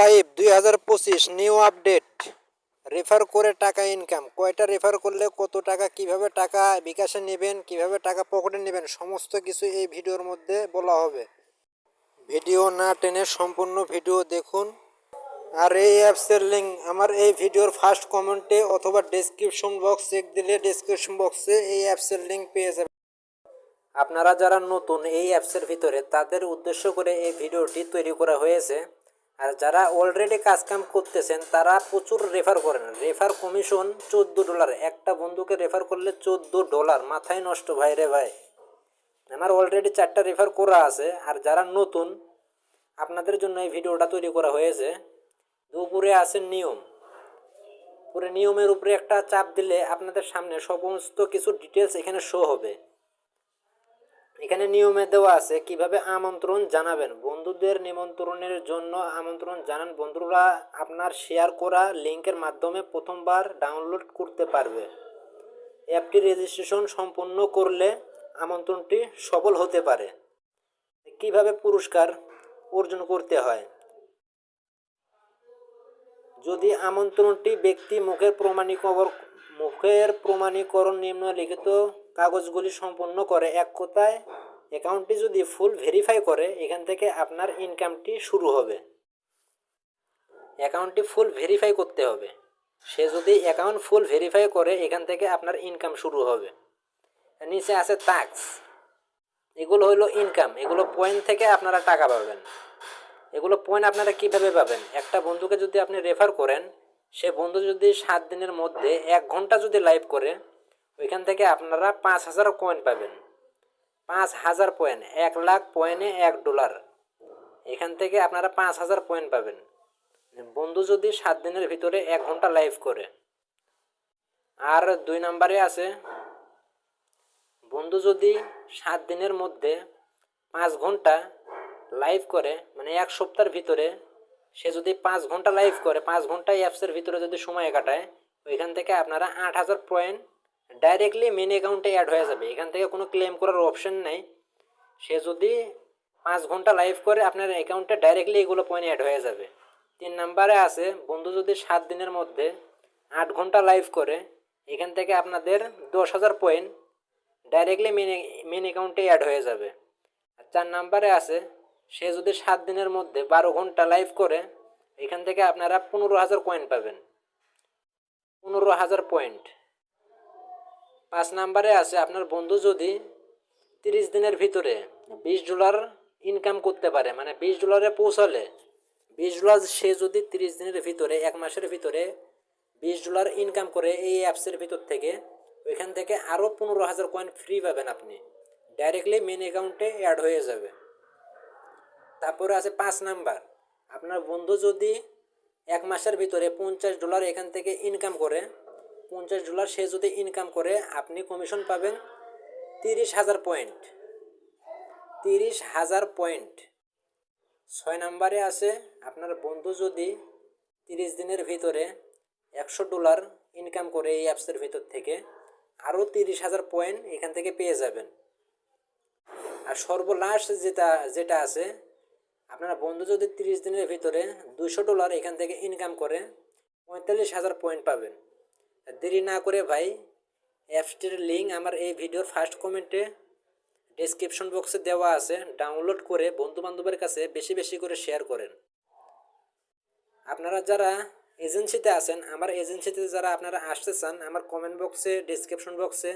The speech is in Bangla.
লাইভ দুই হাজার পঁচিশ নিউ আপডেট। রেফার করে টাকা ইনকাম কয়টা রেফার করলে, কত টাকা, কীভাবে টাকা বিকাশে নেবেন, কীভাবে টাকা পকেটে নেবেন, সমস্ত কিছু এই ভিডিওর মধ্যে বলা হবে। ভিডিও না টেনে সম্পূর্ণ ভিডিও দেখুন। আর এই অ্যাপসের লিঙ্ক আমার এই ভিডিওর ফার্স্ট কমেন্টে অথবা ডেসক্রিপশন বক্স চেক দিলে ডেসক্রিপশন বক্সে এই অ্যাপসের লিঙ্ক পেয়ে যাবেন। আপনারা যারা নতুন এই অ্যাপসের ভিতরে, তাদের উদ্দেশ্য করে এই ভিডিওটি তৈরি করা হয়েছে। আর যারা অলরেডি কাজকাম করতেছেন, তারা প্রচুর রেফার করেন। রেফার কমিশন চোদ্দ ডলার একটা বন্ধুকে রেফার করলে চোদ্দ ডলার মাথায় নষ্ট, ভাই রে ভাই। আমার অলরেডি চারটা রেফার করা আছে। আর যারা নতুন, আপনাদের জন্য এই ভিডিওটা তৈরি করা হয়েছে। দুপুরে আছে নিয়ম। পুরো নিয়মের উপরে একটা চাপ দিলে আপনাদের সামনে সমস্ত কিছু ডিটেলস এখানে শো হবে। এখানে নিয়মে দেওয়া আছে কীভাবে আমন্ত্রণ জানাবেন। বন্ধুদের নিমন্ত্রণের জন্য আমন্ত্রণ জানান। বন্ধুরা আপনার শেয়ার করা লিঙ্কের মাধ্যমে প্রথমবার ডাউনলোড করতে পারবে। অ্যাপটি রেজিস্ট্রেশন সম্পন্ন করলে আমন্ত্রণটি সফল হতে পারে। কীভাবে পুরস্কার অর্জন করতে হয়? যদি আমন্ত্রণটি ব্যক্তি মুখের প্রমাণীকরণ মুখের প্রমাণীকরণ নিম্নলিখিত কাগজগুলি সম্পন্ন করে, এক কথায় অ্যাকাউন্টটি যদি ফুল ভেরিফাই করে, এখান থেকে আপনার ইনকামটি শুরু হবে। অ্যাকাউন্টটি ফুল ভেরিফাই করতে হবে। সে যদি অ্যাকাউন্ট ফুল ভেরিফাই করে, এখান থেকে আপনার ইনকাম শুরু হবে। নিচে আছে ট্যাক্স এগুলো হলো ইনকাম এগুলো পয়েন্ট থেকে আপনারা টাকা পাবেন। এগুলো পয়েন্ট আপনারা কীভাবে পাবেন? একটা বন্ধুকে যদি আপনি রেফার করেন, সে বন্ধু যদি সাত দিনের মধ্যে এক ঘণ্টা যদি লাইভ করে, ওইখান থেকে আপনারা পাঁচ হাজার পয়েন্ট পাবেন। পাঁচ হাজার পয়েন্ট এক লাখ পয়েন্টে এক ডলার এখান থেকে আপনারা পাঁচ হাজার পয়েন্ট পাবেন। বন্ধু যদি সাত দিনের ভিতরে এক ঘণ্টা লাইভ করে। আর দুই নম্বরে আছে, বন্ধু যদি সাত দিনের মধ্যে পাঁচ ঘণ্টা লাইভ করে মানে এক সপ্তাহের ভিতরে সে যদি পাঁচ ঘণ্টা লাইভ করে, পাঁচ ঘণ্টা অ্যাপসের ভিতরে যদি সময় কাটায়, ওইখান থেকে আপনারা আট হাজার পয়েন্ট ডাইরেক্টলি মেন অ্যাকাউন্টে অ্যাড হয়ে যাবে। এখান থেকে কোনো ক্লেম করার অপশন নেই। সে যদি পাঁচ ঘণ্টা লাইভ করে, আপনার অ্যাকাউন্টে ডাইরেক্টলি এগুলো পয়েন্ট অ্যাড হয়ে যাবে। তিন নাম্বারে আছে, বন্ধু যদি সাত দিনের মধ্যে আট ঘণ্টা লাইভ করে, এখান থেকে আপনাদের দশ হাজার পয়েন্ট ডাইরেক্টলি মেন মেন অ্যাকাউন্টে অ্যাড হয়ে যাবে। আর চার নাম্বারে আছে, সে যদি সাত দিনের মধ্যে বারো ঘণ্টা লাইভ করে, এখান থেকে আপনারা পনেরো হাজার পয়েন্ট পাবেন। পনেরো হাজার পয়েন্ট পাঁচ নাম্বারে আছে আপনার বন্ধু যদি তিরিশ দিনের ভিতরে বিশ ডলার ইনকাম করতে পারে মানে বিশ ডলারে পৌঁছালে, বিশ ডলার সে যদি তিরিশ দিনের ভিতরে, এক মাসের ভিতরে বিশ ডলার ইনকাম করে এই অ্যাপসের ভিতর থেকে, ওইখান থেকে আরও পনেরো হাজার কয়েন ফ্রি পাবেন আপনি। ডাইরেক্টলি মেন অ্যাকাউন্টে অ্যাড হয়ে যাবে। তারপরে আছে পাঁচ নাম্বার, আপনার বন্ধু যদি এক মাসের ভিতরে পঞ্চাশ ডলার এখান থেকে ইনকাম করে পঞ্চাশ ডলার সে যদি ইনকাম করে, আপনি কমিশন পাবেন তিরিশ হাজার পয়েন্ট তিরিশ হাজার পয়েন্ট ছয় নাম্বারে আছে, আপনার বন্ধু যদি তিরিশ দিনের ভিতরে একশো ডলার ইনকাম করে এই অ্যাপসের ভিতর থেকে, আরও তিরিশ হাজার পয়েন্ট এখান থেকে পেয়ে যাবেন। আর সর্বলাস্ট যেটা যেটা আছে, আপনার বন্ধু যদি তিরিশ দিনের ভিতরে দুশো ডলার এখান থেকে ইনকাম করে, পঁয়তাল্লিশ হাজার পয়েন্ট পাবেন। দেরি না করে ভাই, অ্যাপসটির লিঙ্ক আমার এই ভিডিওর ফার্স্ট কমেন্টে ডেসক্রিপশন বক্সে দেওয়া আছে। ডাউনলোড করে বন্ধুবান্ধবের কাছে বেশি বেশি করে শেয়ার করেন। আপনারা যারা এজেন্সিতে আছেন, আমার এজেন্সিতে যারা আপনারা আসতে চান, আমার কমেন্ট বক্সে ডিসক্রিপশন বক্সে